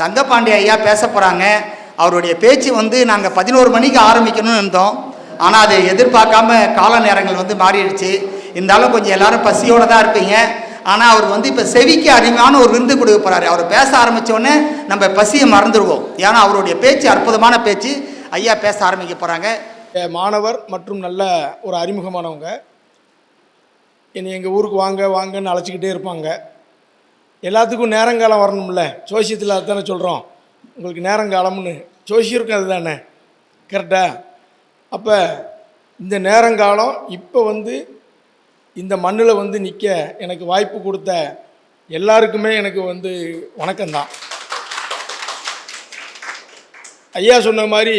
தங்கப்பாண்டிய ஐயா பேச போகிறாங்க அவருடைய பேச்சு வந்து நாங்கள் பதினோரு மணிக்கு ஆரம்பிக்கணும்னு இருந்தோம். ஆனால் அதை எதிர்பார்க்காம கால நேரங்கள் வந்து மாறிடுச்சு. இருந்தாலும் கொஞ்சம் எல்லாரும் பசியோடு தான் இருப்பீங்க. ஆனால் அவர் வந்து இப்போ செவிக்கு அருமையான ஒரு விருந்து கொடுக்க போகிறாரு அவர் பேச ஆரம்பித்தோடனே நம்ம பசியை மறந்துடுவோம். ஏன்னா அவருடைய பேச்சு அற்புதமான பேச்சு. ஐயா பேச ஆரம்பிக்க போகிறாங்க மாணவர் மற்றும் நல்ல ஒரு அறிமுகமானவங்க. என்னை எங்கள் ஊருக்கு வாங்க வாங்கன்னு அழைச்சிக்கிட்டே இருப்பாங்க. எல்லாத்துக்கும் நேரங்காலம் வரணும்ல? ஜோசியத்தில் அதுதானே சொல்கிறோம் உங்களுக்கு நேரங்காலம்னு. ஜோசியருக்கும் அதுதானே. கரெக்டாக அப்போ இந்த நேரங்காலம் இப்போ வந்து இந்த மண்ணில் வந்து நிற்க எனக்கு வாய்ப்பு கொடுத்த எல்லாருக்குமே எனக்கு வந்து வணக்கம்தான் ஐயா சொன்ன மாதிரி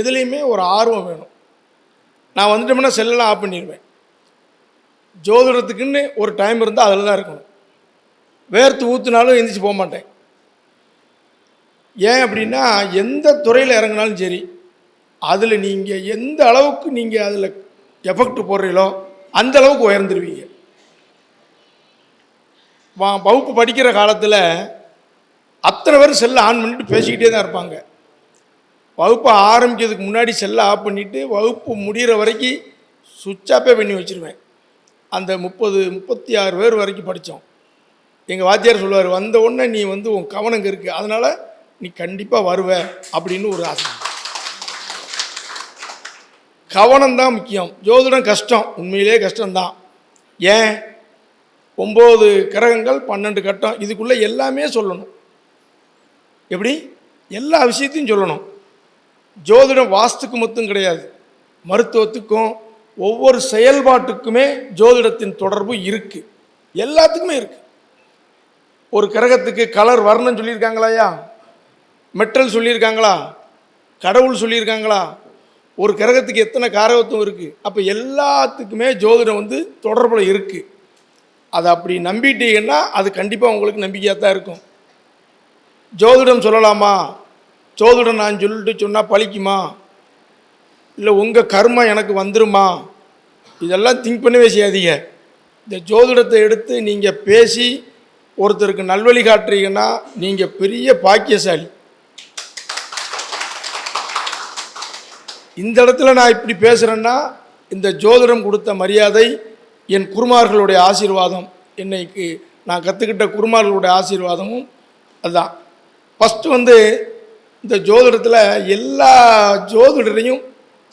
எதுலேயுமே ஒரு ஆர்வம் வேணும். நான் வந்துட்டோம்னா செல்லெல்லாம் ஆஃப் பண்ணிடுவேன். ஜோதிடத்துக்குன்னு ஒரு டைம் இருந்தால் அதில் தான் இருக்கணும். வேர்த்து ஊற்றுனாலும் எந்திரிச்சு போக மாட்டேன். ஏன் அப்படின்னா எந்த துறையில் இறங்கினாலும் சரி அதில் நீங்கள் எந்த அளவுக்கு நீங்கள் அதில் எஃபெக்ட் போடுறீங்களோ அந்த அளவுக்கு உயர்ந்துருவீங்க. வா வகுப்பு படிக்கிற காலத்தில் அத்தனை பேர் செல்லை ஆன் பண்ணிட்டு பேசிக்கிட்டே தான் இருப்பாங்க. வகுப்பு ஆரம்பிக்கிறதுக்கு முன்னாடி செல்லை ஆஃப் பண்ணிவிட்டு வகுப்பு முடிகிற வரைக்கும் சுவிட்ச் ஆஃபே பண்ணி வச்சுருவேன். அந்த முப்பது முப்பத்தி ஆறு பேர் வரைக்கும் படித்தோம் எங்கள் வாத்தியார் சொல்லுவார் வந்த உடனே நீ வந்து உன் கவனம் இருக்குது அதனால் நீ கண்டிப்பாக வருவ. அப்படின்னு ஒரு ஆசை. கவனம் தான் முக்கியம். ஜோதிடம் கஷ்டம். உண்மையிலே கஷ்டம்தான். ஏன்? ஒம்பது கிரகங்கள் பன்னெண்டு கட்டம். இதுக்குள்ளே எல்லாமே சொல்லணும். எப்படி? எல்லா விஷயத்தையும் சொல்லணும். ஜோதிடம் வாஸ்துக்கு மட்டும் கிடையாது. மருத்துவத்துக்கும் ஒவ்வொரு செயல்பாட்டுக்குமே ஜோதிடத்தின் தொடர்பு இருக்குது எல்லாத்துக்குமே இருக்குது ஒரு கிரகத்துக்கு கலர் வரணும்னு சொல்லியிருக்காங்களாயா மெட்டல் சொல்லியிருக்காங்களா? கடவுள் சொல்லியிருக்காங்களா? ஒரு கிரகத்துக்கு எத்தனை காரகத்துவம் இருக்குது அப்போ எல்லாத்துக்குமே ஜோதிடம் வந்து தொடர்பில் இருக்குது அதை அப்படி நம்பிட்டீங்கன்னா அது கண்டிப்பாக உங்களுக்கு நம்பிக்கையாக தான் இருக்கும். ஜோதிடம் சொல்லலாமா? ஜோதிடம் நான் சொல்லிட்டு சொன்னால் பழிக்குமா? இல்லை உங்கள் கர்மம் எனக்கு வந்துருமா? இதெல்லாம் திங்க் பண்ணவே செய்யாதீங்க. இந்த ஜோதிடத்தை எடுத்து நீங்கள் பேசி ஒருத்தருக்கு நல்வழி காட்டுறீங்கன்னா நீங்கள் பெரிய பாக்கியசாலி. இந்த இடத்துல நான் இப்படி பேசுகிறேன்னா இந்த ஜோதிடம் கொடுத்த மரியாதை என் குருமார்களுடைய ஆசீர்வாதம். என்னைக்கு நான் கற்றுக்கிட்ட குருமார்களுடைய ஆசீர்வாதமும் அதுதான். ஃபஸ்ட்டு வந்து இந்த ஜோதிடத்தில் எல்லா ஜோதிடரையும்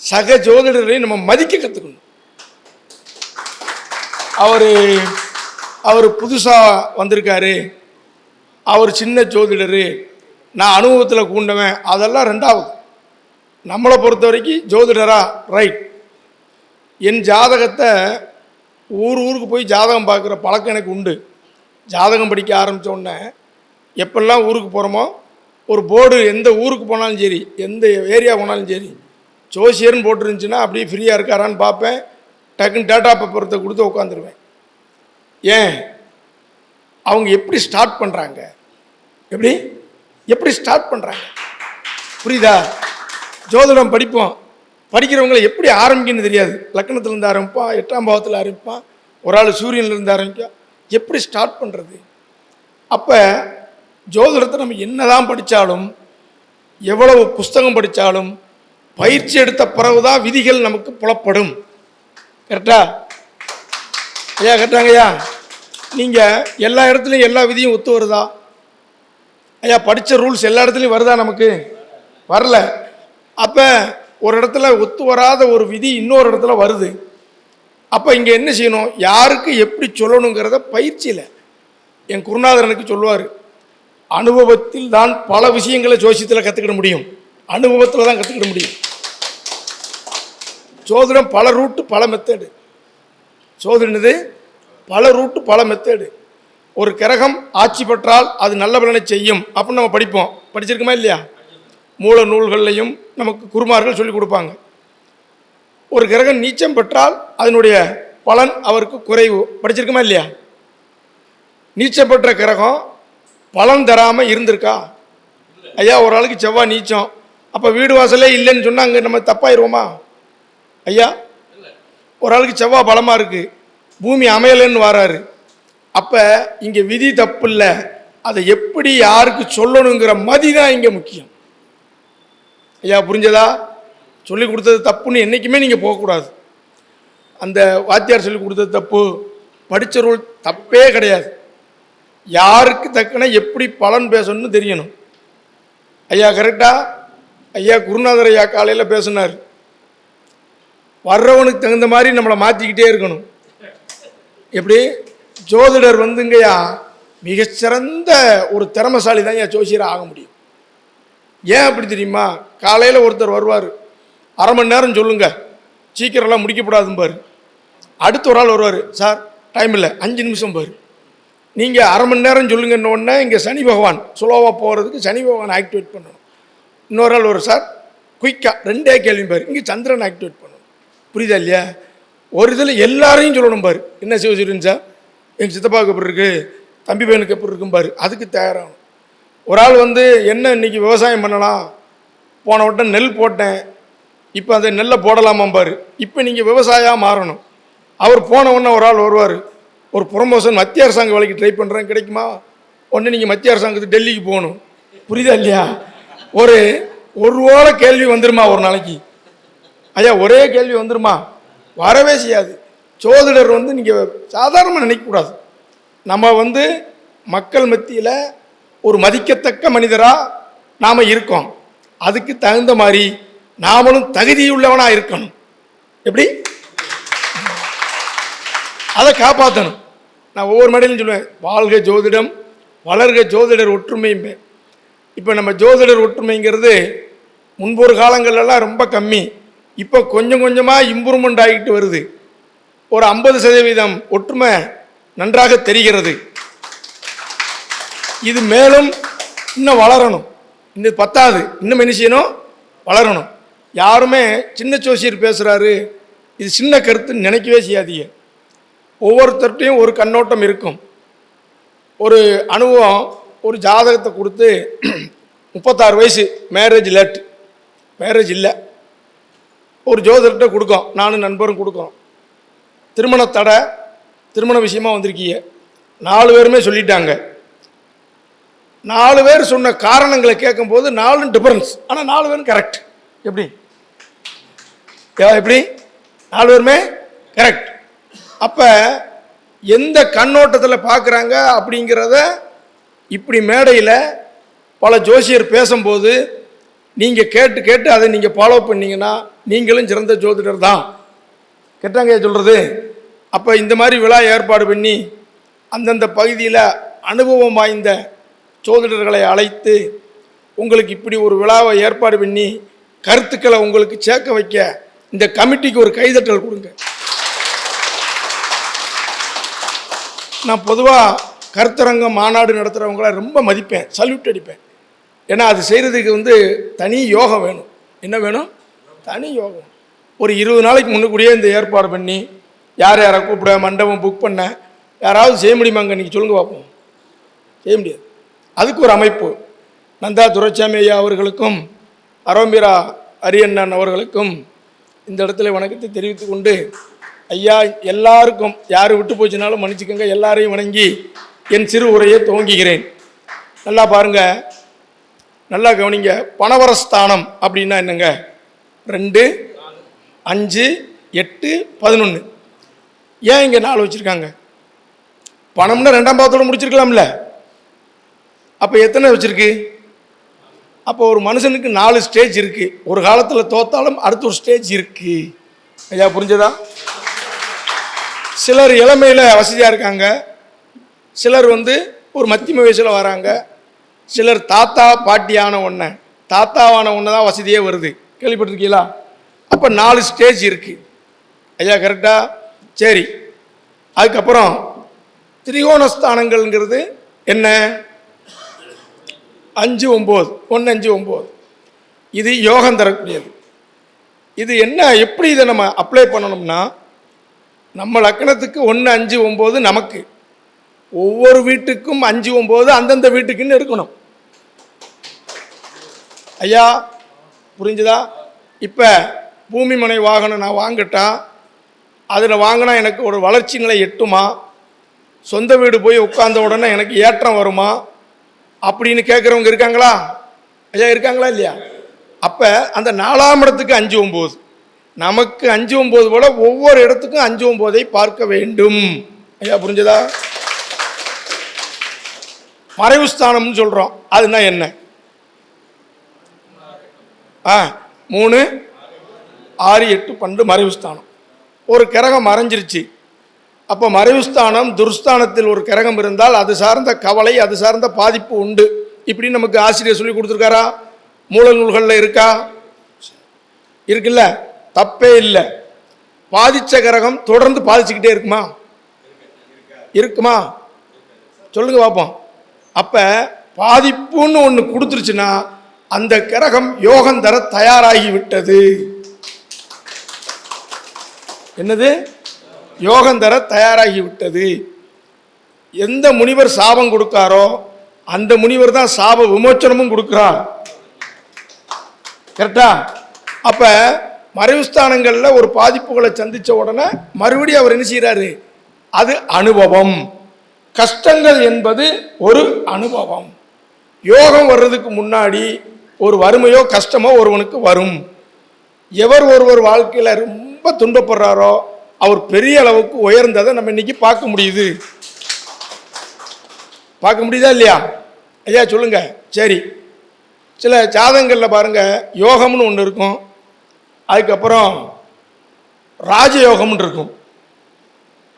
சக ஜோதிடரையும் நம்ம மதிக்க கற்றுக்கணும் அவர் அவர் புதுசாக வந்திருக்காரு. அவர் சின்ன ஜோதிடர். நான் அனுபவத்தில் கூண்டவன். அதெல்லாம் ரெண்டாவது. நம்மளை பொறுத்த வரைக்கும் ஜோதிடரா ரைட் என் ஜாதகத்தை ஊர் ஊருக்கு போய் ஜாதகம் பார்க்குற பழக்கம் எனக்கு உண்டு. ஜாதகம் படிக்க ஆரம்பித்தோடனே எப்பெல்லாம் ஊருக்கு போகிறோமோ ஒரு போர்டு எந்த ஊருக்கு போனாலும் சரி எந்த ஏரியா போனாலும் சரி ஜோசியர்னு போட்டிருந்துச்சுன்னா அப்படியே ஃப்ரீயாக இருக்காரான்னு பார்ப்பேன். டக்குன்னு டேட்டா பேப்பரத்தை கொடுத்து உட்காந்துருவேன். ஏன்? அவங்க எப்படி ஸ்டார்ட் பண்ணுறாங்க எப்படி? எப்படி ஸ்டார்ட் பண்ணுறாங்க புரியுதா? ஜோதிடம் படிப்போம். படிக்கிறவங்களை எப்படி ஆரம்பிக்கணும்னு தெரியாது. லக்கணத்துலேருந்து ஆரம்பிப்பான் எட்டாம் பாவத்தில் ஆரம்பிப்பான். ஒரு ஆள் சூரியன்லேருந்து ஆரம்பிக்கும் எப்படி ஸ்டார்ட் பண்ணுறது அப்போ ஜோதிடத்தை நம்ம என்னதான் படித்தாலும் எவ்வளவு புஸ்தகம் படித்தாலும் பயிற்சி எடுத்த பிறகுதான் விதிகள் நமக்கு புலப்படும். கரெக்டாக ஐயா கரெக்டாங்கய்யா நீங்கள் எல்லா இடத்துலையும் எல்லா விதியும் ஒத்து வருதா? ஐயா படித்த ரூல்ஸ் எல்லா இடத்துலையும் வருதா நமக்கு? வரல. அப்போ ஒரு இடத்துல ஒத்து வராத ஒரு விதி இன்னொரு இடத்துல வருது. அப்போ இங்கே என்ன செய்யணும்? யாருக்கு எப்படி சொல்லணுங்கிறத பயிற்சியில் என் குருநாதரனுக்கு சொல்லுவார். அனுபவத்தில் தான் பல விஷயங்களை ஜோசியத்தில் கற்றுக்கிட முடியும். அனுபவத்தில் தான் கற்றுக்கிட முடியும். ஜோதிடம் பல ரூட்டு பல மெத்தடு சோதனது பல ரூட்டு பல மெத்தேடு ஒரு கிரகம் ஆட்சி பெற்றால் அது நல்ல பலனை செய்யும். அப்படின்னு நம்ம படிப்போம். படிச்சிருக்கோமா இல்லையா? மூல நூல்கள்லையும் நமக்கு குருமார்கள் சொல்லிக் கொடுப்பாங்க. ஒரு கிரகம் நீச்சம் பெற்றால் அதனுடைய பலன் அவருக்கு குறைவு. படிச்சிருக்கோமா இல்லையா? நீச்சம் பெற்ற கிரகம் பலன் தராமல் இருந்திருக்கா? ஐயா ஒரு ஆளுக்கு செவ்வாய் நீச்சம். அப்போ வீடு வாசலே இல்லைன்னு சொன்னால் அங்கே நம்ம தப்பாயிருவோமா? ஐயா ஒரு ஆளுக்கு செவ்வாய் பலமாக இருக்குது பூமி அமையலைன்னு வராரு. அப்போ இங்கே விதி தப்பு இல்லை அதை எப்படி யாருக்கு சொல்லணுங்கிற மதி தான் இங்கே முக்கியம். ஐயா புரிஞ்சதா? சொல்லி கொடுத்தது தப்புன்னு என்றைக்குமே நீங்கள் போகக்கூடாது. அந்த வாத்தியார் சொல்லி கொடுத்தது தப்பு. படித்த ரூல் தப்பே கிடையாது. யாருக்கு தக்கன எப்படி பலன் பேசணும்னு தெரியணும். ஐயா கரெக்டாக ஐயா குருநாதர் ஐயா காலையில் பேசினார். வர்றவனுக்கு தகுந்த மாதிரி நம்மளை மாற்றிக்கிட்டே இருக்கணும். எப்படி? ஜோதிடர் வந்துங்கய்யா மிகச்சிறந்த ஒரு திறமசாலி தான் ஐயா ஜோசியராக ஆக முடியும். ஏன் அப்படி தெரியுமா? காலையில் ஒருத்தர் வருவார். அரை மணி நேரம் சொல்லுங்க. சீக்கிரம்லாம் முடிக்கப்படாதுன்னு அடுத்த ஒரு ஆள் வருவார். சார் டைம் இல்லை. அஞ்சு நிமிஷம் பாரு. நீங்கள் அரை மணி நேரம் சொல்லுங்கன்னொடனே இங்கே சனி பகவான் சுலோவாக போகிறதுக்கு சனி பகவான் ஆக்டிவேட் பண்ணணும். இன்னொரு ஆள் வரும் சார் குயிக்காக ரெண்டே கேள்வி பாரு. இங்கே சந்திரன் ஆக்டிவேட் பண்ணணும். புரியுதா இல்லையா? ஒரு இதில் எல்லாரையும் சொல்லணும் பாரு. என்ன சிவசூரியன் சார் எங்கள் சித்தப்பாவுக்கு எப்படி இருக்கு? தம்பி பையனுக்கு எப்படி இருக்கும் பாரு. அதுக்கு தயாராகணும். ஒரு ஆள் வந்து என்ன இன்னைக்கு விவசாயம் பண்ணலாம்? போன வட்டம் நெல் போட்டேன். இப்போ அந்த நெல்லை போடலாமா பாரு. இப்போ நீங்கள் விவசாயியாக மாறணும். அவர் போன உடனே ஒரு ஆள் வருவார். ஒரு ப்ரொமோஷன் மத்திய அரசாங்க வேலைக்கு ட்ரை பண்ணுறேன் கிடைக்குமா? உடனே நீங்கள் மத்திய அரசாங்கத்துக்கு டெல்லிக்கு போகணும். புரியுதா இல்லையா? ஒரு ஒரு ஓலை கேள்வி வந்துருமா ஒரு நாளைக்கு? ஐயா ஒரே கேள்வி வந்துருமா? வரவே செய்யாது. ஜோதிடர் வந்து நீங்கள் சாதாரணமாக நினைக்கக்கூடாது நம்ம வந்து மக்கள் மத்தியில் ஒரு மதிக்கத்தக்க மனிதராக நாம் இருக்கோம். அதுக்கு தகுந்த மாதிரி நாமளும் தகுதியுள்ளவனாக இருக்கணும். எப்படி? அதை காப்பாற்றணும் நான் ஒவ்வொரு மேடையிலும் சொல்லுவேன் வாழ்க ஜோதிடம் வளர்க ஜோதிடர் ஒற்றுமையுமே இப்போ நம்ம ஜோதிடர் ஒற்றுமைங்கிறது முன்பொரு காலங்கள்லாம் ரொம்ப கம்மி. இப்போ கொஞ்சம் கொஞ்சமாக இம்ப்ரூவ்மெண்ட் ஆகிட்டு வருது. ஒரு ஐம்பது சதவீதம் ஒற்றுமை நன்றாக தெரிகிறது. இது மேலும் இன்னும் வளரணும். இந்த பத்தாது இன்னும் என்ன செய்யணும்? வளரணும். யாருமே சின்ன ஜோசியர் பேசுகிறாரு இது சின்ன கருத்துன்னு நினைக்கவே செய்யாதீங்க. ஒவ்வொருத்தர்கிட்டையும் ஒரு கண்ணோட்டம் இருக்கும். ஒரு அனுபவம் ஒரு ஜாதகத்தை கொடுத்து முப்பத்தாறு வயசு மேரேஜ் லேட் மேரேஜ் இல்லை. ஒரு ஜோதர்கிட்ட கொடுக்கோம். நானும் நண்பரும் கொடுக்கோம். திருமண தடை திருமண விஷயமா வந்திருக்கீங்க. நாலு பேருமே சொல்லிட்டாங்க. நாலு பேர் சொன்ன காரணங்களை கேட்கும்போது நாலு டிஃபரன்ஸ் ஆனால் நாலு பேரும் கரெக்ட் எப்படி? எப்படி? நாலு பேருமே கரெக்ட் அப்போ எந்த கண்ணோட்டத்தில் பார்க்குறாங்க அப்படிங்கிறத இப்படி மேடையில் பல ஜோசியர் பேசும்போது நீங்கள் கேட்டு கேட்டு அதை நீங்கள் ஃபாலோ பண்ணீங்கன்னா நீங்களும் சிறந்த ஜோதிடர் தான். கேட்டாங்க சொல்கிறது அப்போ இந்த மாதிரி விழா ஏற்பாடு பண்ணி அந்தந்த பகுதியில் அனுபவம் வாய்ந்த ஜோதிடர்களை அழைத்து உங்களுக்கு இப்படி ஒரு விழாவை ஏற்பாடு பண்ணி கருத்துக்களை உங்களுக்கு சேர்க்க வைக்க இந்த கமிட்டிக்கு ஒரு கைதட்டல் கொடுங்க. நான் பொதுவாக கருத்தரங்கம் மாநாடு நடத்துகிறவங்கள ரொம்ப மதிப்பேன் சல்யூட் அடிப்பேன். ஏன்னா அது செய்கிறதுக்கு வந்து தனி யோகம் வேணும். என்ன வேணும்? தனி யோகம். ஒரு இருபது நாளைக்கு முன்னுக்கூடியே இந்த ஏற்பாடு பண்ணி யார் யாரை கூப்பிட மண்டபம் புக் பண்ண யாராவது செய்ய முடியுமாங்க நீங்கள் சொல்லுங்க பார்ப்போம் செய்ய முடியாது. அதுக்கு ஒரு அமைப்பு. நந்தா துரைசாமி ஐயா அவர்களுக்கும் அரோம்பிரா அரியண்ணன் அவர்களுக்கும் இந்த இடத்துல வணக்கத்தை தெரிவித்து கொண்டு ஐயா எல்லாருக்கும் யார் விட்டு போச்சுனாலும் மன்னிச்சுக்கோங்க எல்லாரையும் வணங்கி என் சிறு உரையை துவங்குகிறேன். நல்லா பாருங்க. நல்லா கவனிங்க. பணவரஸ்தானம் அப்படின்னா என்னங்க? ரெண்டு அஞ்சு எட்டு பதினொன்று ஏன் இங்கே நாலு வச்சுருக்காங்க? பணம்னா ரெண்டாம் பாவத்தோட முடிச்சிருக்கலாம்ல. அப்போ எத்தனை வச்சுருக்கு? அப்போ ஒரு மனுஷனுக்கு நாலு ஸ்டேஜ் இருக்குது ஒரு காலத்தில் தோத்தாலும் அடுத்த ஒரு ஸ்டேஜ் இருக்குது ஐயா புரிஞ்சதா? சிலர் இளமையில் வசதியாக இருக்காங்க. சிலர் வந்து ஒரு மத்தியம வயசில் வராங்க. சிலர் தாத்தா பாட்டியான ஒன்றை தாத்தாவான ஒன்று தான் வசதியே வருது. கேள்விப்பட்டிருக்கீங்களா? அப்போ நாலு ஸ்டேஜ் இருக்குது ஐயா கரெக்டாக சரி. அதுக்கப்புறம் திரிகோணஸ்தானங்கள்ங்கிறது என்ன? அஞ்சு ஒம்பது. ஒன்று அஞ்சு ஒம்பது. இது யோகம் தரக்கூடியது. இது என்ன? எப்படி இதை நம்ம அப்ளை பண்ணணும்னா நம்ம லக்கணத்துக்கு ஒன்று அஞ்சு ஒம்பது நமக்கு. ஒவ்வொரு வீட்டுக்கும் அஞ்சு ஒம்பது அந்தந்த வீட்டுக்குன்னு இருக்கணும் ஐயா புரிஞ்சுதா? இப்போ பூமி மனை வாகனம் நான் வாங்கிட்டா அதில் வாங்கினா எனக்கு ஒரு வளர்ச்சி நிலை எட்டுமா? சொந்த வீடு போய் உட்கார்ந்த உடனே எனக்கு ஏற்றம் வருமா? அப்படின்னு கேட்குறவங்க இருக்காங்களா? ஐயா இருக்காங்களா இல்லையா? அப்போ அந்த நாலாம் இடத்துக்கு அஞ்சு ஒம்பது. நமக்கு அஞ்சு ஒம்பது போல் ஒவ்வொரு இடத்துக்கும் அஞ்சு ஒம்போதை பார்க்க வேண்டும். ஐயா புரிஞ்சதா? மறைவு ஸ்தானம்னு சொல்கிறோம் அதுனா என்ன? ஆ மூணு. ஆறு எட்டு பன்னெண்டு மறைவு ஸ்தானம் ஒரு கிரகம் மறைஞ்சிருச்சு. அப்போ மறைவு ஸ்தானம் துர்ஸ்தானத்தில் ஒரு கிரகம் இருந்தால் அது சார்ந்த கவலை அது சார்ந்த பாதிப்பு உண்டு. இப்படி நமக்கு ஆசிரியர் சொல்லி கொடுத்துருக்காரா? மூல நூல்களில் இருக்கா? இருக்குல்ல? தப்பே இல்லை. பாதித்த கிரகம் தொடர்ந்து பாதிச்சுக்கிட்டே இருக்குமா? இருக்குமா? சொல்லுங்க பார்ப்போம் அப்போ பாதிப்புன்னு ஒன்று கொடுத்துருச்சுன்னா அந்த கிரகம் யோகம் தர தயாராகிவிட்டது. என்னது? யோகம் தர தயாராகிவிட்டது. எந்த முனிவர் சாபம் கொடுக்காரோ அந்த முனிவர் தான் சாப விமோச்சனமும் கொடுக்கிறார். கரெக்டா? அப்ப மறைவுஸ்தானங்களில் ஒரு பாதிப்புகளை சந்தித்த உடனே மறுபடியும் அவர் என்ன செய்கிறாரு அது அனுபவம். கஷ்டங்கள் என்பது ஒரு அனுபவம். யோகம் வர்றதுக்கு முன்னாடி ஒரு வறுமையோ கஷ்டமோ ஒருவனுக்கு வரும். எவர் ஒருவர் வாழ்க்கையில் ரொம்ப துன்பப்படுறாரோ அவர் பெரிய அளவுக்கு உயர்ந்ததை நம்ம இன்னைக்கு பார்க்க முடியுது. பார்க்க முடியுதா இல்லையா? ஐயா சொல்லுங்க. சரி. சில ஜாதகங்களில் பாருங்கள் யோகம்னு ஒன்று இருக்கும். அதுக்கப்புறம் ராஜயோகம்னு இருக்கும்.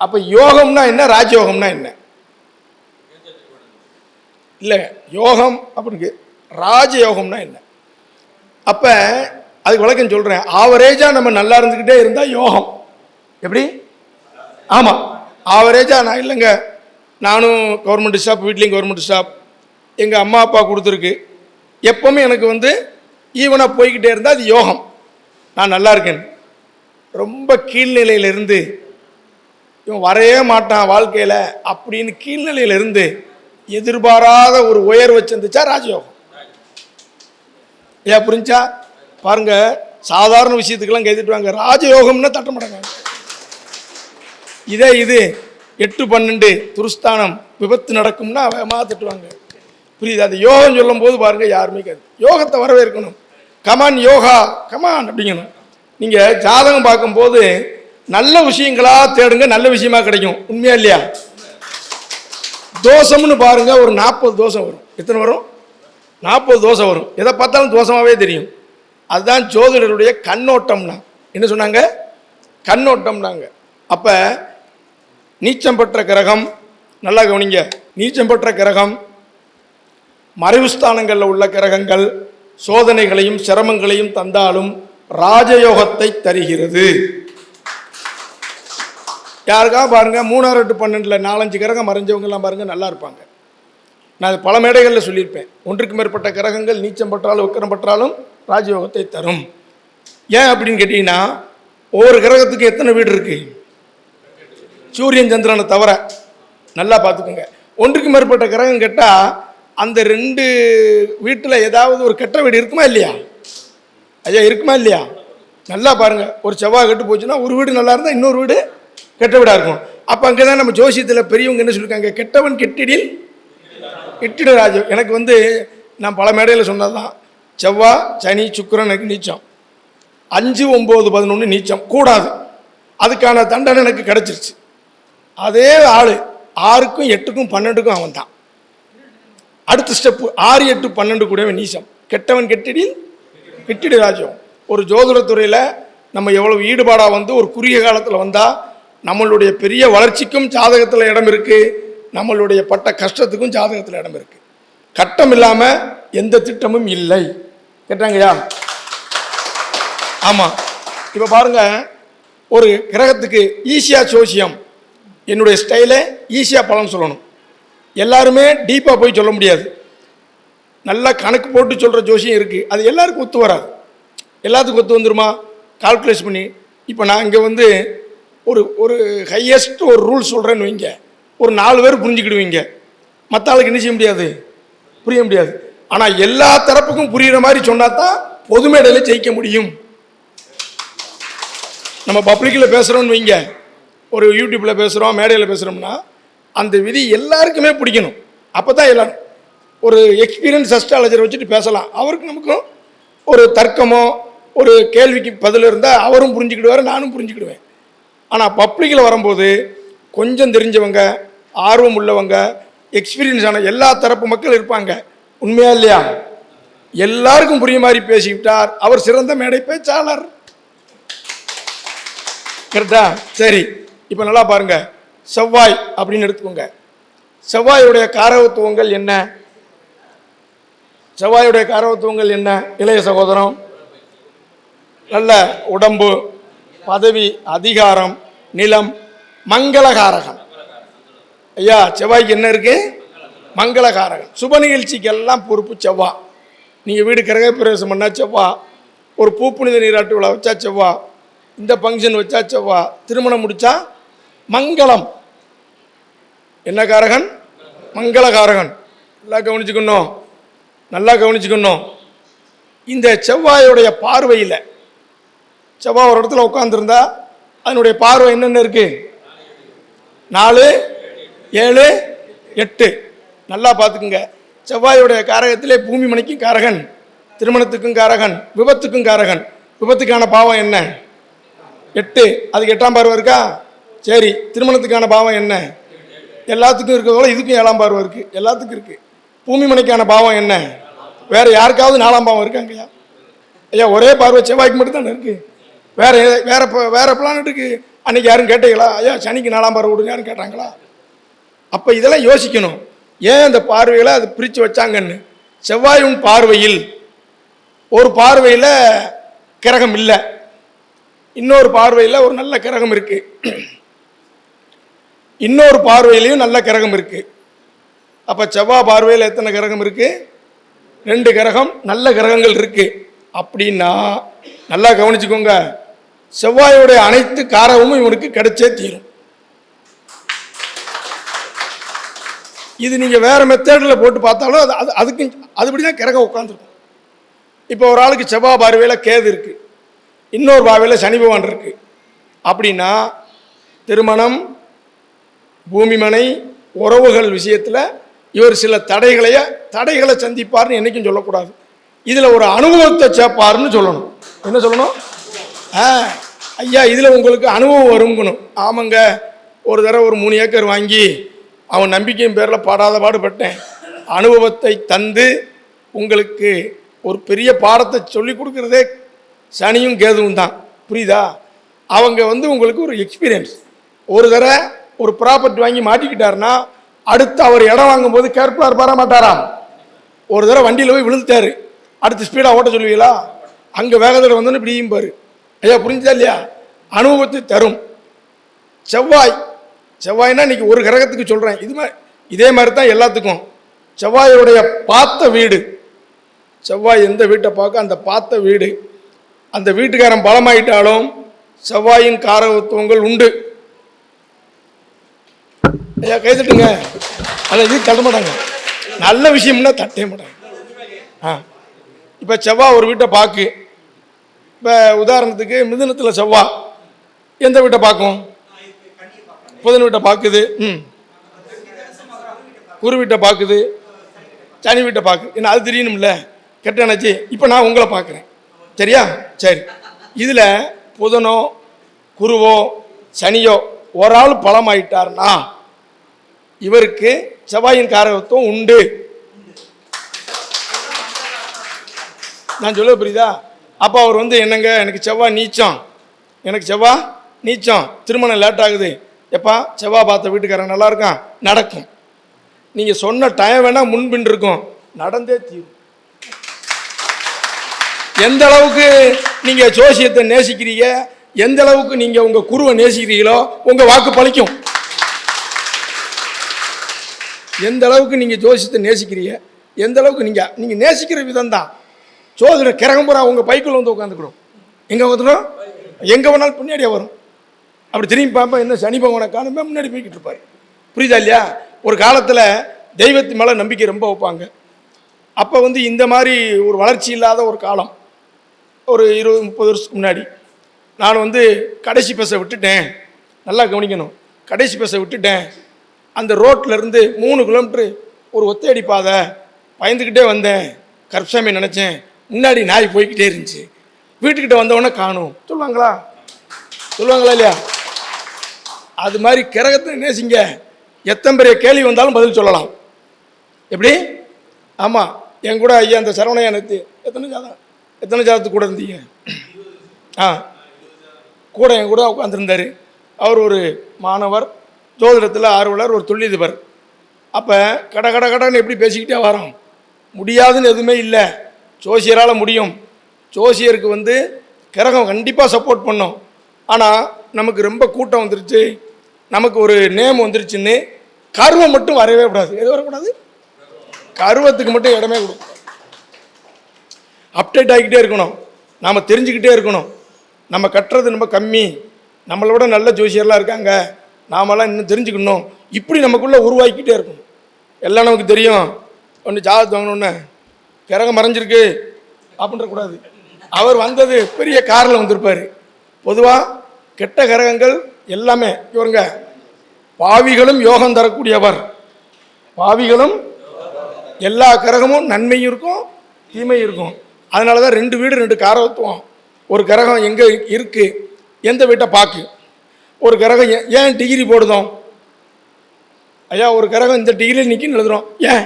அப்போ யோகம்னா என்ன ராஜயோகம்னா என்ன? இல்லை யோகம் அப்படின்னு ராஜயோகம்னா என்ன? அப்போ அதுக்கு விளக்கம் சொல்கிறேன் ஆவரேஜாக நம்ம நல்லா இருந்துக்கிட்டே இருந்தால் யோகம். எப்படி? ஆமாம் ஆவரேஜாக நான் இல்லைங்க. நானும் கவர்மெண்ட் ஸ்டாப் வீட்லேயும் கவர்மெண்ட் ஸ்டாப் எங்கள் அம்மா அப்பா கொடுத்துருக்கு. எப்போவுமே எனக்கு வந்து ஈவனாக போய்கிட்டே இருந்தால் அது யோகம். நான் நல்லா இருக்கேன். ரொம்ப கீழ்நிலையிலிருந்து இவன் வரவே மாட்டான் வாழ்க்கையில் அப்படின்னு கீழ்நிலையிலிருந்து எதிர்பாராத ஒரு உயர்வை சந்திச்சா ராஜயோகம். ஏன் புரிஞ்சா? பாருங்க சாதாரண விஷயத்துக்கெல்லாம் கைதிட்டுவாங்க. ராஜயோகம்னா தட்ட மாட்டாங்க. இதே இது எட்டு பன்னெண்டு துருஸ்தானம் விபத்து நடக்கும்னா வேகமாக தட்டுவாங்க. புரியுது? அந்த யோகம் சொல்லும் போது பாருங்க யாருமே கேது யோகத்தை வரவேற்கணும். Come on yoga. Come on அப்படிங்கணும். நீங்கள் ஜாதகம் பார்க்கும்போது நல்ல விஷயங்களா தேடுங்க நல்ல விஷயமா கிடைக்கும். உண்மையா இல்லையா? தோஷம்னு பாருங்க ஒரு நாற்பது தோஷம் வரும். எத்தனை வரும்? நாற்பது தோசை வரும். எதை பார்த்தாலும் தோசமாகவே தெரியும். அதுதான் ஜோதிடருடைய கண்ணோட்டம்னா. என்ன சொன்னாங்க? கண்ணோட்டம்னாங்க. அப்போ நீச்சம் பெற்ற கிரகம் நல்லா கவனிங்க. நீச்சம் பெற்ற கிரகம் மறைவுஸ்தானங்களில் உள்ள கிரகங்கள் சோதனைகளையும் சிரமங்களையும் தந்தாலும் ராஜயோகத்தை தருகிறது. யாருக்கா பாருங்க மூணாறு எட்டு பன்னெண்டில் நாலஞ்சு கிரகம் மறைஞ்சவங்கெல்லாம் பாருங்கள் நல்லா இருப்பாங்க. நான் பல மேடைகளில் சொல்லியிருப்பேன். ஒன்றுக்கு மேற்பட்ட கிரகங்கள் நீச்சம் பற்றாலும் உக்கரம் பற்றாலும் ராஜயோகத்தை தரும். ஏன் அப்படின்னு கேட்டிங்கன்னா ஒவ்வொரு கிரகத்துக்கு எத்தனை வீடு இருக்கு? சூரியன் சந்திரனை தவிர நல்லா பார்த்துக்கோங்க. ஒன்றுக்கு மேற்பட்ட கிரகம் கேட்டால் அந்த ரெண்டு வீட்டில் ஏதாவது ஒரு கெட்ட வீடு இருக்குமா இல்லையா? ஐயா இருக்குமா இல்லையா? நல்லா பாருங்கள் ஒரு செவ்வாய் கெட்டு போச்சுன்னா ஒரு வீடு நல்லா இருந்தால் இன்னொரு வீடு கெட்ட வீடாக இருக்கும். அப்போ அங்கே தான் நம்ம ஜோசியத்தில் பெரியவங்க என்ன சொல்லியிருக்காங்க கெட்டவன் கெட்டிடில் கெட்டிட ராஜம் எனக்கு வந்து நான் பல மேடையில் சொன்னது தான் செவ்வாய் சனி சுக்கரன் எனக்கு நீச்சம். அஞ்சு ஒம்பது பதினொன்று நீச்சம். கூடாது. அதுக்கான தண்டனை எனக்கு கிடச்சிருச்சு. அதே ஆள் ஆறுக்கும் எட்டுக்கும் பன்னெண்டுக்கும் அவன் தான். அடுத்த ஸ்டெப்பு ஆறு எட்டு பன்னெண்டு கூடவே நீச்சம். கெட்டவன் கெட்டிடி கெட்டிடு ராஜ்யம் ஒரு ஜோதிடத்துறையில் நம்ம எவ்வளவு ஈடுபாடாக வந்து ஒரு குறுகிய காலத்தில் வந்தால் நம்மளுடைய பெரிய வளர்ச்சிக்கும் ஜாதகத்தில் இடம் இருக்குது நம்மளுடைய பட்ட கஷ்டத்துக்கும் ஜாதகத்தில் இடம் இருக்குது கட்டம் இல்லாமல் எந்த திட்டமும் இல்லை. கேட்டாங்கய்யா? ஆமாம் இப்போ பாருங்க ஒரு கிரகத்துக்கு ஈஸியாக ஜோசியம். என்னுடைய ஸ்டைலை ஈஸியாக பலன் சொல்லணும். எல்லாருமே டீப்பாக போய் சொல்ல முடியாது. நல்லா கணக்கு போட்டு சொல்கிற ஜோசியம் இருக்குது அது எல்லாருக்கும் ஒத்து வராது. எல்லாத்துக்கும் ஒத்து வந்துருமா? கால்குலேஷன் பண்ணி. இப்போ நான் இங்கே வந்து ஒரு ஒரு ஹையஸ்ட் ஒரு ரூல் சொல்கிறேன்னு வைங்க. ஒரு நாலு பேர் புரிஞ்சுக்கிடுவீங்க. மற்ற ஆளுக்கு என்ன செய்ய முடியாது? புரிய முடியாது. ஆனால் எல்லா தரப்புக்கும் புரிகிற மாதிரி சொன்னா தான் பொது மேடையில் ஜெயிக்க முடியும். நம்ம பப்ளிக்கில் பேசுகிறோன்னு வைங்க. ஒரு யூடியூப்பில் பேசுகிறோம் மேடையில் பேசுகிறோம்னா அந்த விதி எல்லாருக்குமே பிடிக்கணும். அப்போ தான் எல்லாரும் ஒரு எக்ஸ்பீரியன்ஸ் அஸ்ட்ராலஜர் வச்சுட்டு பேசலாம். அவருக்கு நமக்கும் ஒரு தர்க்கமோ ஒரு கேள்விக்கு பதில் இருந்தால் அவரும் புரிஞ்சுக்கிடுவார் நானும் புரிஞ்சுக்கிடுவேன். ஆனால் பப்ளிக்கில் வரும்போது கொஞ்சம் தெரிஞ்சவங்க ஆர்வம் உள்ளவங்க எக்ஸ்பீரியன்ஸ் ஆன எல்லா தரப்பு மக்கள் இருப்பாங்க. உண்மையா இல்லையா? எல்லாருக்கும் புரிய மாதிரி பேசிவிட்டார் அவர் சிறந்த மேடை பேச்சாளர். கரெக்டா சரி. இப்போ நல்லா பாருங்க. செவ்வாய் அப்படின்னு எடுத்துக்கோங்க. செவ்வாயுடைய காரகத்துவங்கள் என்ன? செவ்வாயுடைய காரகத்துவங்கள் என்ன? இளைய சகோதரம் நல்ல உடம்பு பதவி அதிகாரம் நிலம் மங்களகாரகம். ஐயா செவ்வாய்க்கு என்ன இருக்கு? மங்களகாரகம். சுப நிகழ்ச்சிக்கெல்லாம் பொறுப்பு செவ்வா. நீங்கள் வீடு கிரகப்பிரவேசம் பண்ணால் செவ்வா. ஒரு பூப்புனித நீராட்டு விழா வச்சா செவ்வா. இந்த ஃபங்க்ஷன் வச்சா செவ்வா. திருமணம் முடித்தா மங்களம். என்ன காரகன்? மங்களகாரகன். நல்லா கவனிச்சுக்கணும். நல்லா கவனிச்சுக்கணும். இந்த செவ்வாயுடைய பார்வையில் செவ்வாய் ஒரு இடத்துல உட்காந்துருந்தா அதனுடைய பார்வை என்னென்ன இருக்குது நாலு ஏழு எட்டு. நல்லா பார்த்துக்குங்க. செவ்வாயுடைய காரகத்திலே பூமி மணிக்கும் காரகன் திருமணத்துக்கும் காரகன் விபத்துக்கும் காரகன். விபத்துக்கான பாவம் என்ன? எட்டு. அதுக்கு எட்டாம் பார்வை இருக்கா? சரி. திருமணத்துக்கான பாவம் என்ன? எல்லாத்துக்கும் இருக்கிறதோட இதுக்கும் ஏழாம் பார்வை இருக்குது எல்லாத்துக்கும் இருக்குது பூமி மணிக்கான பாவம் என்ன? வேறு யாருக்காவது நாலாம் பாவம் இருக்காங்கய்யா ஐயா ஒரே பார்வை செவ்வாய்க்கு மட்டும் தானே இருக்கு. வேற வேறு வேற ப- வேற பிளானட்டுக்கு யாரும் கேட்டீங்களா? ஐயா சனிக்கு நாலாம் பார்வை விடுங்க யாரும் கேட்டாங்களா? அப்போ இதெல்லாம் யோசிக்கணும். ஏன் அந்த பார்வைகளை அது பிரித்து வச்சாங்கன்னு? செவ்வாயின் பார்வையில். ஒரு பார்வையில் கிரகம் இல்லை. இன்னொரு பார்வையில் ஒரு நல்ல கிரகம் இருக்கு. இன்னொரு பார்வையிலையும் நல்ல கிரகம் இருக்கு. அப்போ செவ்வாய் பார்வையில் எத்தனை கிரகம் இருக்கு? ரெண்டு கிரகம் நல்ல கிரகங்கள் இருக்கு. அப்படின்னா நல்லா கவனிச்சுக்கோங்க. செவ்வாயோடைய அனைத்து காரகமும் இவனுக்கு கிடைச்சே தீரும். இது நீங்கள் வேறு மெத்தேடில் போட்டு பார்த்தாலும் அது அது அதுக்கு அதுபடி தான் கிரகம் உட்காந்துருக்கும் இப்போ ஒரு ஆளுக்கு செவ்வாய் பார்வையில் கேது இருக்குது இன்னொரு பார்வையில் சனி பகவான் இருக்குது அப்படின்னா திருமணம் பூமிமனை உறவுகள் விஷயத்தில் இவர் சில தடைகளைய தடைகளை சந்திப்பார்னு என்றைக்கும் சொல்லக்கூடாது. இதில் ஒரு அனுபவத்தை சேர்ப்பாருன்னு சொல்லணும். என்ன சொல்லணும்? ஆ ஐயா இதில் உங்களுக்கு அனுபவம் வருங்கணும். ஆமாங்க. ஒரு தடவை ஒரு மூணு ஏக்கர் வாங்கி அவன் நம்பிக்கையின் பேரில் பாடாத பாடுபட்டேன். அனுபவத்தை தந்து உங்களுக்கு ஒரு பெரிய பாடத்தை சொல்லி கொடுக்குறதே சனியும் கேதுவும் தான். புரியுதா? அவங்க வந்து உங்களுக்கு ஒரு எக்ஸ்பீரியன்ஸ் ஒரு தடவை ஒரு ப்ராப்பர்ட்டி வாங்கி மாட்டிக்கிட்டாருன்னா அடுத்து அவர் இடம் வாங்கும்போது கேர்ஃபுல்லாக இருப்பாரா மாட்டாராம் ஒரு தடவை வண்டியில் போய் விழுந்துட்டார். அடுத்து ஸ்பீடாக ஓட்ட சொல்லுவீங்களா? அங்கே வேகத்தில் வந்தோன்னு இப்படியும் பாரு ஐயா புரிஞ்சுதா இல்லையா? அனுபவத்தை தரும். செவ்வாய் செவ்வாய்னா இன்னைக்கு ஒரு கிரகத்துக்கு சொல்கிறேன் இது மாதிரி இதே மாதிரி தான் எல்லாத்துக்கும். செவ்வாயுடைய பார்த்த வீடு. செவ்வாய் எந்த வீட்டை பார்க்க அந்த பார்த்த வீடு. அந்த வீட்டுக்காரன் பலமாயிட்டாலும் செவ்வாயின் காரகத்துவங்கள் உண்டு. ஐயா கைதட்டுங்க அதில் இது தட்ட மாட்டாங்க. நல்ல விஷயம்னா தட்டவே மாட்டாங்க. ஆ. இப்போ செவ்வாய் ஒரு வீட்டை பார்க்கு. இப்போ உதாரணத்துக்கு மிதுனத்தில் செவ்வாய். எந்த வீட்டை பார்க்கும்? புதன் வீட்டை பார்க்குது ம். குரு வீட்டை பார்க்குது சனி வீட்டை பார்க்கு என்ன அது தெரியணும்ல. கெட்டானாச்சு இப்போ நான் உங்களை பார்க்குறேன் சரியா? சரி. இதில் புதனோ குருவோ சனியோ ஒரு ஆள் பலமாயிட்டார்னா இவருக்கு செவ்வாயின் காரகத்துவம் உண்டு. நான் சொல்ல புரியுதா? அப்போ அவர் வந்து என்னங்க? எனக்கு செவ்வாய் நீச்சம். எனக்கு செவ்வாய் நீச்சம். திருமணம் லேட் ஆகுது. எப்பா செவ்வாய் பார்த்த வீட்டுக்காரன் நல்லா இருக்கான் நடக்கும். நீங்கள் சொன்ன டைம் வேணால் முன்பின் இருக்கும். நடந்தே தீரும். எந்த அளவுக்கு நீங்கள் ஜோசியத்தை நேசிக்கிறீங்க எந்த அளவுக்கு நீங்கள் உங்கள் குருவை நேசிக்கிறீங்களோ உங்கள் வாக்கு பழிக்கும். எந்த அளவுக்கு நீங்கள் ஜோசியத்தை நேசிக்கிறீங்க எந்த அளவுக்கு நீங்கள் நீங்கள் நேசிக்கிற விதம் தான் சோதனை கிரகம்புறா உங்கள் பைக்குள்ள வந்து உட்காந்துக்கிறோம் எங்கே வந்துடும்? எங்கே வேணாலும் பின்னாடியே வரும். அப்படி திரும்பி பார்ப்போம் என்ன சனி பகவானை காணுமே முன்னாடி போய்கிட்டு இருப்பார். புரியுதா இல்லையா? ஒரு காலத்தில் தெய்வத்து மேலே நம்பிக்கை ரொம்ப வைப்பாங்க. அப்போ வந்து இந்த மாதிரி ஒரு வளர்ச்சி இல்லாத ஒரு காலம் ஒரு இருபது முப்பது வருஷத்துக்கு முன்னாடி நான் வந்து கடைசி பஸ்ஸை விட்டுட்டேன். நல்லா கவனிக்கணும். கடைசி பஸ்ஸை விட்டுட்டேன். அந்த ரோட்டிலேருந்து இருந்து மூணு கிலோமீட்ரு ஒரு ஒத்தையடி பாதை பயந்துக்கிட்டே வந்தேன். கருப்சாமி நினச்சேன் முன்னாடி நாய் போய்கிட்டே இருந்துச்சு. வீட்டுக்கிட்ட வந்தவொடனே காணும். சொல்லுவாங்களா? சொல்லுவாங்களா இல்லையா? அது மாதிரி கிரகத்தை நேசிங்க எத்தனை பெரிய கேள்வி வந்தாலும் பதில் சொல்லலாம். எப்படி? ஆமாம் என் கூட ஐயா அந்த சரவணையா நேத்து எத்தனை ஜாதம் எத்தனை ஜாதத்துக்கு கூட இருந்தீங்க? ஆ கூட என் கூட உட்காந்துருந்தார் அவர் ஒரு மாணவர் ஜோதிடத்தில் ஆர்வலர் ஒரு தொழிலதிபர். அப்போ கட கட கடன்னு எப்படி பேசிக்கிட்டே வரோம்? முடியாதுன்னு எதுவுமே இல்லை. ஜோசியரால் முடியும். ஜோசியருக்கு வந்து கிரகம் கண்டிப்பாக சப்போர்ட் பண்ணும். ஆனால் நமக்கு ரொம்ப கூட்டம் வந்துருச்சு. நமக்கு ஒரு நேம் வந்துருச்சுன்னு கருவம் மட்டும் வரவே கூடாது. எது வரக்கூடாது? கருவத்துக்கு மட்டும் இடமே கொடுக்கும் அப்டேட் ஆகிக்கிட்டே இருக்கணும். நாம் தெரிஞ்சுக்கிட்டே இருக்கணும். நம்ம கட்டுறது ரொம்ப கம்மி. நம்மளை விட நல்ல ஜோசியர்லாம் இருக்காங்க. நாமெல்லாம் இன்னும் தெரிஞ்சுக்கணும். இப்படி நமக்குள்ளே உருவாக்கிக்கிட்டே இருக்கணும். எல்லாம் நமக்கு தெரியும். ஒன்று ஜாதகத்தை வாங்கணுன்னு கிரகம் மறைஞ்சிருக்கு. அப்படின்ற கூடாது அவர் வந்தது பெரிய காரில் வந்திருப்பார். பொதுவாக கெட்ட கிரகங்கள் எல்லாமே இவருங்க பாவிகளும் யோகம் தரக்கூடியவர். பாவிகளும் எல்லா கிரகமும் நன்மையும் இருக்கும் தீமையும் இருக்கும். அதனால தான் ரெண்டு வீடு ரெண்டு காரத்துவம் ஒரு கிரகம் எங்கே இருக்குது எந்த வீட்டை பார்க்கு ஒரு கிரகம் ஏன் ஏன் டிகிரி போடுதோம்? ஐயா ஒரு கிரகம் இந்த டிகிரியில் நிற்கின்னு எழுதுறோம். ஏன்?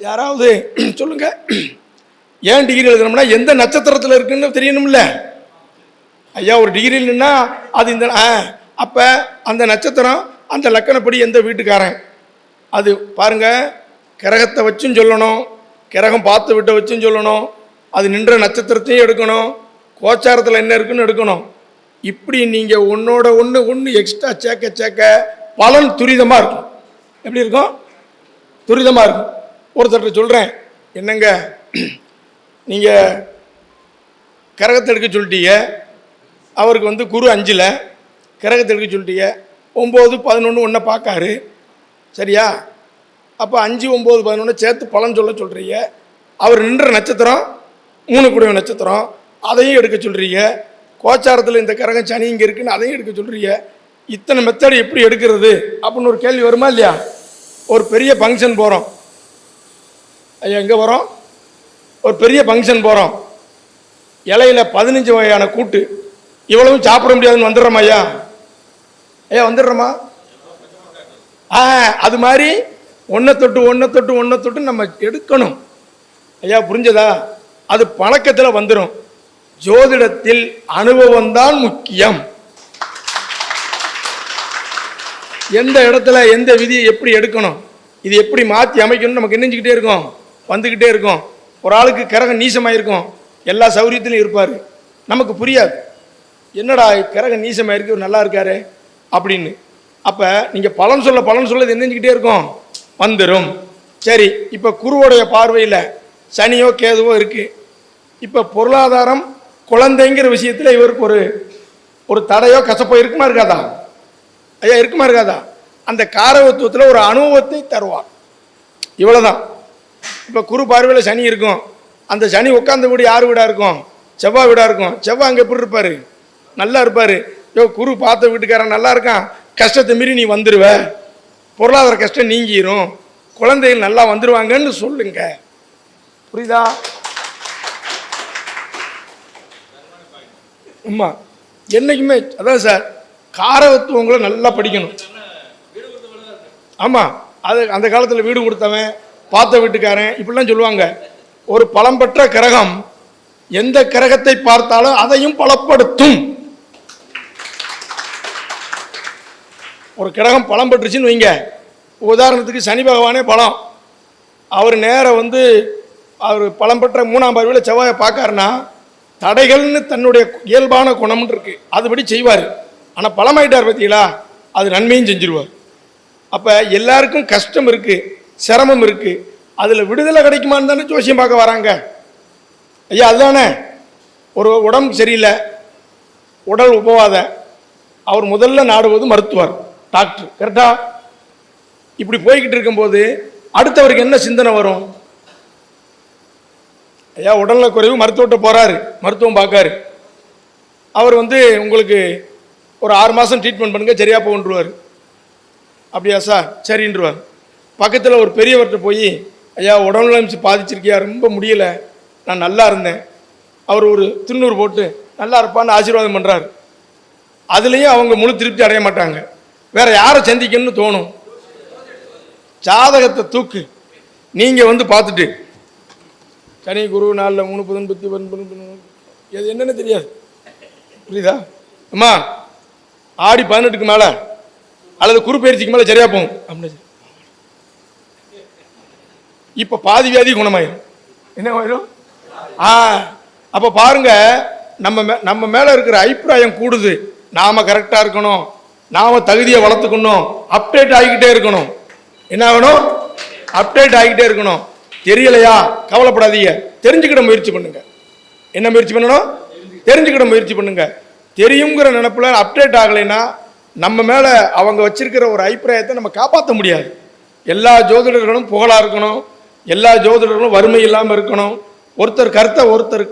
யாராவது சொல்லுங்கள் ஏன் டிகிரி எழுதணும்னா எந்த நட்சத்திரத்தில் இருக்குன்னு தெரியணும்ல. ஐயா ஒரு டிகிரி இல்லைன்னா அது இந்த ஆ அப்போ அந்த நட்சத்திரம் அந்த லக்கணப்படி எந்த வீட்டுக்காரன்? அது பாருங்க கிரகத்தை வச்சும் சொல்லணும் கிரகம் பார்த்து விட்ட வச்சும் சொல்லணும் அது நின்ற நட்சத்திரத்தையும் எடுக்கணும் கோச்சாரத்தில் என்ன இருக்குன்னு எடுக்கணும். இப்படி நீங்கள் ஒன்றோட ஒன்று ஒன்று எக்ஸ்ட்ரா சேர்க்க சேர்க்க பலன் துரிதமாக இருக்கும். எப்படி இருக்கும்? துரிதமாக இருக்கும். ஒருத்தர்கிட்ட சொல்கிறேன் என்னங்க நீங்கள் கரகத்தை எடுக்க சொல்லிட்டீங்க. அவருக்கு வந்து குரு அஞ்சில் கிரகத்தை எடுக்க சொல்லிட்டீங்க. ஒம்பது பதினொன்று ஒன்றை பார்க்காரு. சரியா? அப்போ அஞ்சு ஒம்பது பதினொன்று சேர்த்து பலன் சொல்ல சொல்கிறீங்க அவர் நின்ற நட்சத்திரம் மூணு குடைய நட்சத்திரம் அதையும் எடுக்க சொல்கிறீங்க கோச்சாரத்தில் இந்த கரகம் சனி இங்கே இருக்குன்னு அதையும் எடுக்க சொல்கிறீங்க இத்தனை மெத்தடு எப்படி எடுக்கிறது அப்படின்னு ஒரு கேள்வி வருமா இல்லையா? ஒரு பெரிய ஃபங்க்ஷன் போகிறோம் எங்கே வரோம் ஒரு பெரிய ஃபங்க்ஷன் போகிறோம் இலையில பதினஞ்சு வகையான கூட்டு. இவ்வளவும் சாப்பிட முடியாதுன்னு வந்துடுறோம் ஐயா? ஐயா வந்துடுறோமா? ஆ அது மாதிரி ஒன்றை தொட்டு ஒன்றை தொட்டு ஒன்றை தொட்டு நம்ம எடுக்கணும். ஐயா புரிஞ்சதா? அது பழக்கத்தில் வந்துடும் ஜோதிடத்தில் அனுபவம் தான் முக்கியம். எந்த இடத்துல எந்த விதியை எப்படி எடுக்கணும்? இது எப்படி மாற்றி அமைக்கணும்னு நமக்கு நினைஞ்சுக்கிட்டே இருக்கும். வந்துக்கிட்டே இருக்கும். ஒரு ஆளுக்கு கிரகம் நீசமாக இருக்கும் எல்லா சௌரியத்திலையும் இருப்பார். நமக்கு புரியாது. என்னடா கிரகம் நீசமாக இருக்கு இவர் நல்லா இருக்காரு அப்படின்னு. அப்போ நீங்கள் பலன் சொல்ல பலன் சொல்ல இது இருக்கும். வந்துடும் சரி இப்போ குருவோடைய பார்வையில் சனியோ கேதுவோ இருக்குது இப்போ பொருளாதாரம் குழந்தைங்கிற விஷயத்தில் இவருக்கு ஒரு ஒரு தடையோ கசப்போ இருக்குமா இருக்காதா? ஐயா இருக்குமா இருக்காதா? அந்த காரவத்துவத்தில் ஒரு அனுபவத்தை தருவார். இவ்வளோதான் இப்போ குரு பார்வையில் சனி இருக்கும். அந்த சனி உட்காந்த வீடு யார் வீடாக இருக்கும்? செவ்வாய் வீடாக இருக்கும். செவ்வாய் அங்கே எப்படி இருப்பார்? நல்லா இருப்பார். யோ குரு பார்த்த வீட்டுக்காரன் நல்லா இருக்கான். கஷ்டத்தை மீறி நீ வந்துடுவ பொருளாதார கஷ்டம் நீங்கிரும். குழந்தைகள் நல்லா வந்துடுவாங்கன்னு சொல்லுங்க. புரியுதா? ஆமா என்னைக்குமே அதான் சார் காரவத்துவங்களை நல்லா படிக்கணும். ஆமாம் அது அந்த காலத்தில் வீடு கொடுத்தவன் பார்த்த வீட்டுக்காரன் இப்படிலாம் சொல்லுவாங்க. ஒரு பலம்பெற்ற கிரகம் எந்த கிரகத்தை பார்த்தாலும் அதையும் பலப்படுத்தும். ஒரு கிரகம் பலம் பெற்றுச்சுன்னு வைங்க. உதாரணத்துக்கு சனி பகவானே பலம் அவர் நேராக வந்து அவர் பலம் பெற்ற மூணாம் பார்வையில் செவ்வாயை பார்க்காருன்னா தடைகள்னு தன்னுடைய இயல்பான குணம்னு இருக்கு. அதுபடி செய்வார். ஆனால் பலமாயிட்டார் பார்த்தீங்களா அது நன்மையும் செஞ்சிருவார். அப்போ எல்லாருக்கும் கஷ்டம் இருக்குது சிரமம் இருக்குது அதில் விடுதலை கிடைக்குமான்னு தானே ஜோசியம் பார்க்க வராங்க. ஐயா அதுதானே? ஒரு உடம்பு சரியில்லை. உடல் உபவாத. அவர் முதல்ல நாடுவது மருத்துவர் டாக்டர். கரெக்டா? இப்படி போய்கிட்டு இருக்கும்போது அடுத்தவருக்கு என்ன சிந்தனை வரும்? ஐயா உடல்ல குறைவு மருத்துவட்ட போகிறாரு மருத்துவம் பார்க்காரு. அவர் வந்து உங்களுக்கு ஒரு ஆறு மாதம் ட்ரீட்மெண்ட் பண்ணுங்க சரியாக போன்றுவார் அப்படியா சார்? சரின்றுவார். பக்கத்தில் ஒரு பெரியவர்கிட்ட போய் ஐயா உடல்நலம் பாதிச்சிருக்கியா? ரொம்ப முடியல. நான் நல்லா இருந்தேன். அவர் ஒரு திருநூறு போட்டு நல்லா இருப்பான்னு ஆசீர்வாதம் பண்ணுறாரு அதுலேயும் அவங்க முழு திருப்தி அடைய மாட்டாங்க. வேற யாரை சந்திக்கணும்னு தோணும்? ஜாதகத்தை தூக்கு. நீங்கள் வந்து பார்த்துட்டு. சனி குரு நாளில் மூணு புதன் பத்தி எது என்னன்னு தெரியாது. புரியுதா? அம்மா ஆடி பதினெட்டுக்கு மேலே அல்லது குறுப்பெயர்ச்சிக்கு மேலே சரியா போகும். அப்படின்னு இப்போ பாதி வியாதி குணமாயிரும். என்ன ஆயிரும் ஆ அப்போ பாருங்க நம்ம மே நம்ம மேலே இருக்கிற அபிப்பிராயம் கூடுது. நாம கரெக்டாக இருக்கணும். நாம தகுதியை வளர்த்துக்கணும். அப்டேட் ஆகிக்கிட்டே இருக்கணும். என்ன ஆகணும்? அப்டேட் ஆகிக்கிட்டே இருக்கணும். தெரியலையா? கவலைப்படாதீங்க. தெரிஞ்சுக்கிட முயற்சி பண்ணுங்க. என்ன முயற்சி பண்ணணும்? தெரிஞ்சுக்கிட முயற்சி பண்ணுங்க. தெரியுங்கிற நினப்பில் அப்டேட் ஆகலைன்னா நம்ம மேலே அவங்க வச்சிருக்கிற ஒரு அபிப்பிராயத்தை நம்ம காப்பாற்ற முடியாது. எல்லா ஜோதிடர்களும் புகழாக இருக்கணும். எல்லா ஜோதிடர்களும் வறுமை இல்லாமல் இருக்கணும். ஒருத்தர் கருத்தை ஒருத்தர்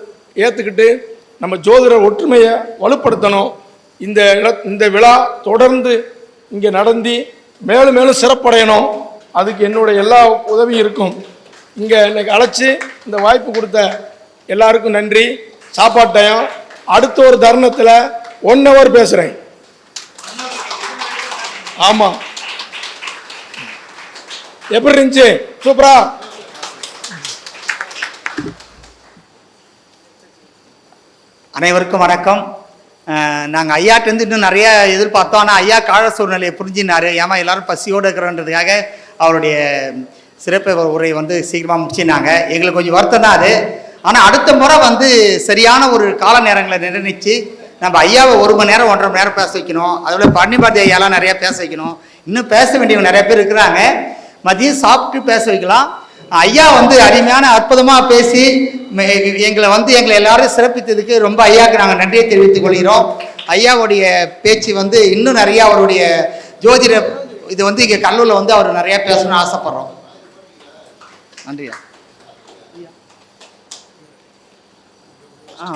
ஏற்றுக்கிட்டு நம்ம ஜோதிட ஒற்றுமையை வலுப்படுத்தணும். இந்த இட இந்த விழா தொடர்ந்து இங்கே நடந்து மேலும் மேலும் சிறப்படையணும். அதுக்கு என்னுடைய எல்லா உதவியும் இருக்கும். இங்கே எனக்கு அழைச்சி இந்த வாய்ப்பு கொடுத்த எல்லாருக்கும் நன்றி. சாப்பாட்டையும் அடுத்த ஒரு தருணத்தில் ஒன் ஹவர் பேசுகிறேன் ஆமாம் எப்படி இருந்துச்சு? சூப்பரா? அனைவருக்கும் வணக்கம். நாங்கள் ஐயாட்டேருந்து இன்னும் நிறைய எதிர்பார்த்தோம். ஆனால் ஐயா கால சூழ்நிலையை புரிஞ்சினார் ஏமா எல்லாரும் பசியோடு இருக்கிறன்றதுக்காக அவருடைய சிறப்பு உரை வந்து சீக்கிரமாக முடிச்சினாங்க எங்களுக்கு கொஞ்சம் வருத்தம் தான் அது. ஆனால் அடுத்த முறை வந்து சரியான ஒரு கால நேரங்களை நிர்ணயித்து நம்ம ஐயாவை ஒரு மணி நேரம் ஒன்றரை மணி நேரம் பேச வைக்கணும். அதோட பன்னிபாரதி ஐயாலாம் நிறையா பேச வைக்கணும். இன்னும் பேச வேண்டியவங்க நிறைய பேர் இருக்கிறாங்க. மதியம் சாப்பிட்டு பேச வைக்கலாம். ஐயா வந்து அருமையான அற்புதமாக பேசி எங்களை வந்து எங்களை எல்லாரும் சிறப்பித்ததுக்கு ரொம்ப ஐயாவுக்கு நாங்கள் நன்றியை தெரிவித்துக் கொள்கிறோம். ஐயாவுடைய பேச்சு வந்து இன்னும் நிறைய அவருடைய ஜோதிட இது வந்து இங்கே கல்லூரில் வந்து அவர் நிறையா பேசணும்னு ஆசைப்பட்றோம். நன்றியா? ஆ